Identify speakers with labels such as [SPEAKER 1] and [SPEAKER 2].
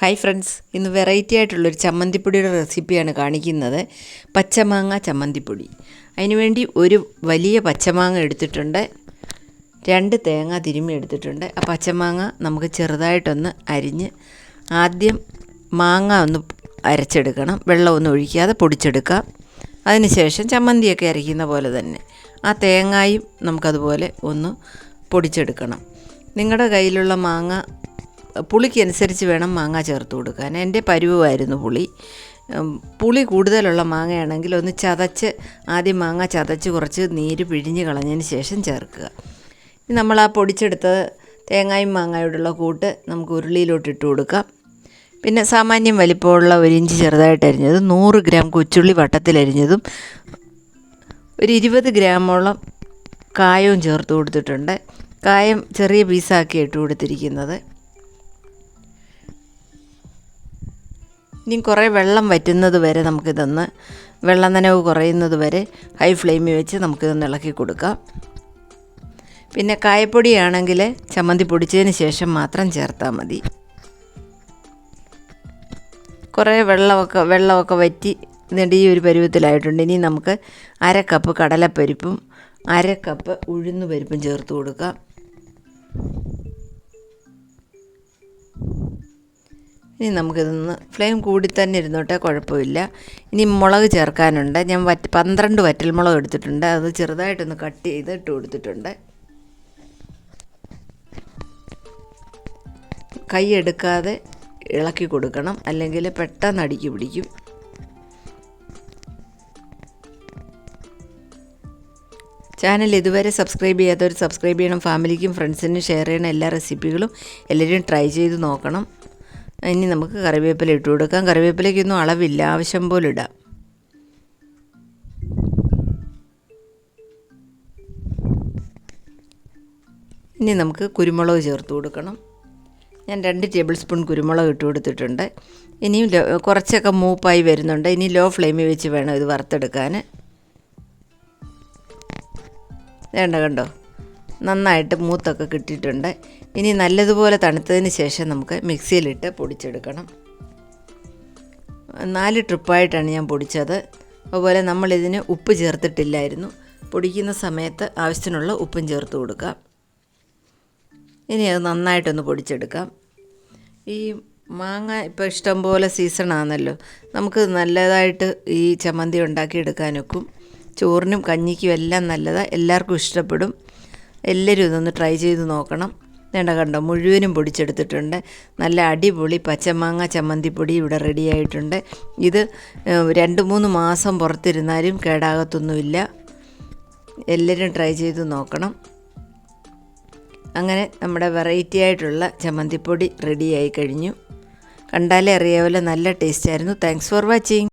[SPEAKER 1] Hi friends ഇന്ന് variety ആയിട്ടുള്ളൊരു ചമ്മന്തിപ്പൊടിയുടെ റെസിപ്പിയാണ് കാണിക്കുന്നത്. പച്ചമാങ്ങ ചമ്മന്തിപ്പൊടി. അതിനുവേണ്ടി ഒരു വലിയ പച്ചമാങ്ങ എടുത്തിട്ടുണ്ട്. രണ്ട് തേങ്ങ തിരുമ്മി എടുത്തിട്ടുണ്ട്. ആ പച്ചമാങ്ങ നമുക്ക് ചെറുതായിട്ടൊന്ന് അരിഞ്ഞ് ആദ്യം മാങ്ങ ഒന്ന് അരച്ചെടുക്കണം. വെള്ളമൊന്നും ഒഴിക്കാതെ പൊടിച്ചെടുക്കാം അതിനുശേഷം ചമ്മന്തിയൊക്കെ അരയ്ക്കുന്ന പോലെ തന്നെ. ആ തേങ്ങായും നമുക്കതുപോലെ ഒന്ന് പൊടിച്ചെടുക്കണം. നിങ്ങളുടെ കയ്യിലുള്ള മാങ്ങ പുളിക്കനുസരിച്ച് വേണം മാങ്ങ ചേർത്ത് കൊടുക്കാൻ. എന്റെ പരിവുമായിരുന്നു പുളി. പുളി കൂടുതലുള്ള മാങ്ങയാണെങ്കിൽ ഒന്ന് ചതച്ച് ആദ്യം മാങ്ങ ചതച്ച് കുറച്ച് നീര് പിഴിഞ്ഞ് കളഞ്ഞതിന് ശേഷം ചേർക്കുക. നമ്മൾ ആ പൊടിച്ചെടുത്ത തേങ്ങായും മാങ്ങായോടുള്ള കൂട്ട് നമുക്ക് ഉരുളിയിലോട്ട് ഇട്ട് കൊടുക്കാം. പിന്നെ സാമാന്യം വലിപ്പമുള്ള ഒരു ഇഞ്ചി ചെറുതായിട്ട് അരിഞ്ഞതും നൂറ് ഗ്രാം കൊച്ചുള്ളി വട്ടത്തിലരിഞ്ഞതും ഒരു ഇരുപത് ഗ്രാമോളം കായവും ചേർത്ത് കൊടുത്തിട്ടുണ്ട്. കായം ചെറിയ പീസാക്കി ഇട്ട് കൊടുത്തിരിക്കുന്നത്. ഇനി കുറേ വെള്ളം വറ്റുന്നത് വരെ നമുക്കിതൊന്ന് വെള്ളം നനവ് കുറയുന്നത് വരെ ഹൈ ഫ്ലെയിമിൽ വെച്ച് നമുക്കിതൊന്ന് ഇളക്കി കൊടുക്കാം. പിന്നെ കായപ്പൊടിയാണെങ്കിൽ ചമ്മന്തി പൊടിച്ചതിന് ശേഷം മാത്രം ചേർത്താൽ മതി. കുറേ വെള്ളമൊക്കെ വെള്ളമൊക്കെ വറ്റി ഈ ഒരു പരുവത്തിലായിട്ടുണ്ട്. ഇനി നമുക്ക് അര കപ്പ് കടലപ്പരിപ്പും അര കപ്പ് ഉഴുന്ന് പരിപ്പും ചേർത്ത് കൊടുക്കാം. ഇനി നമുക്കിതൊന്ന് ഫ്ലെയിം കൂടി തന്നെ ഇരുന്നോട്ടെ കുഴപ്പമില്ല. ഇനി മുളക് ചേർക്കാനുണ്ട്. ഞാൻ വറ്റ് പന്ത്രണ്ട് വറ്റൽമുളക് എടുത്തിട്ടുണ്ട്. അത് ചെറുതായിട്ടൊന്ന് കട്ട് ചെയ്ത് ഇട്ട് കൊടുത്തിട്ടുണ്ട്. കൈ എടുക്കാതെ ഇളക്കി കൊടുക്കണം. അല്ലെങ്കിൽ പെട്ടെന്ന് അടിക്ക് പിടിക്കും. ചാനൽ ഇതുവരെ സബ്സ്ക്രൈബ് ചെയ്യാത്തവർ സബ്സ്ക്രൈബ് ചെയ്യണം. ഫാമിലിക്കും ഫ്രണ്ട്സിനും ഷെയർ ചെയ്യണം. എല്ലാ റെസിപ്പികളും എല്ലാവരും ട്രൈ ചെയ്ത് നോക്കണം. ഇനി നമുക്ക് കറിവേപ്പില ഇട്ട് കൊടുക്കാം. കറിവേപ്പിലയ്ക്കൊന്നും അളവില്ല. ആവശ്യം പോലെ ഇടാം. ഇനി നമുക്ക് കുരുമുളക് ചേർത്ത് കൊടുക്കണം. ഞാൻ രണ്ട് ടേബിൾ സ്പൂൺ കുരുമുളക് ഇട്ട് കൊടുത്തിട്ടുണ്ട്. ഇനിയും കുറച്ചൊക്കെ മൂപ്പായി വരുന്നുണ്ട്. ഇനി ലോ ഫ്ലെയിമിൽ വെച്ച് വേണം ഇത് വറുത്തെടുക്കാൻ. വേണ്ട കണ്ടോ? നന്നായിട്ട് മൂത്തൊക്കെ കിട്ടിയിട്ടുണ്ട്. ഇനി നല്ലതുപോലെ തണുത്തതിന് ശേഷം നമുക്ക് മിക്സിയിലിട്ട് പൊടിച്ചെടുക്കണം. നാല് ട്രിപ്പായിട്ടാണ് ഞാൻ പൊടിച്ചത്. അതുപോലെ നമ്മളിതിന് ഉപ്പ് ചേർത്തിട്ടില്ലായിരുന്നു. പൊടിക്കുന്ന സമയത്ത് ആവശ്യത്തിനുള്ള ഉപ്പും ചേർത്ത് കൊടുക്കാം. ഇനി അത് നന്നായിട്ടൊന്ന് പൊടിച്ചെടുക്കാം. ഈ മാങ്ങ ഇപ്പോൾ ഇഷ്ടംപോലെ സീസണാണല്ലോ നമുക്ക് നല്ലതായിട്ട് ഈ ചമ്മന്തി ഉണ്ടാക്കിയെടുക്കാനൊക്കും. ചോറിനും കഞ്ഞിക്കും എല്ലാം നല്ലതാണ് എല്ലാവർക്കും ഇഷ്ടപ്പെടും. എല്ലാവരും ഇതൊന്ന് ട്രൈ ചെയ്ത് നോക്കണം. വേണ്ട കണ്ടോ മുഴുവനും പൊടിച്ചെടുത്തിട്ടുണ്ട്. നല്ല അടിപൊളി പച്ചമാങ്ങ ചമ്മന്തിപ്പൊടി ഇവിടെ റെഡിയായിട്ടുണ്ട് ഇത് രണ്ട് മൂന്ന് മാസം പുറത്തിരുന്നാലും കേടാകത്തൊന്നുമില്ല. എല്ലാവരും ട്രൈ ചെയ്ത് നോക്കണം. അങ്ങനെ നമ്മുടെ വെറൈറ്റി ആയിട്ടുള്ള ചമ്മന്തിപ്പൊടി റെഡിയായി കഴിഞ്ഞു. കണ്ടാലേ അറിയാവല്ലോ നല്ല ടേസ്റ്റായിരുന്നു താങ്ക്സ് ഫോർ വാച്ചിങ്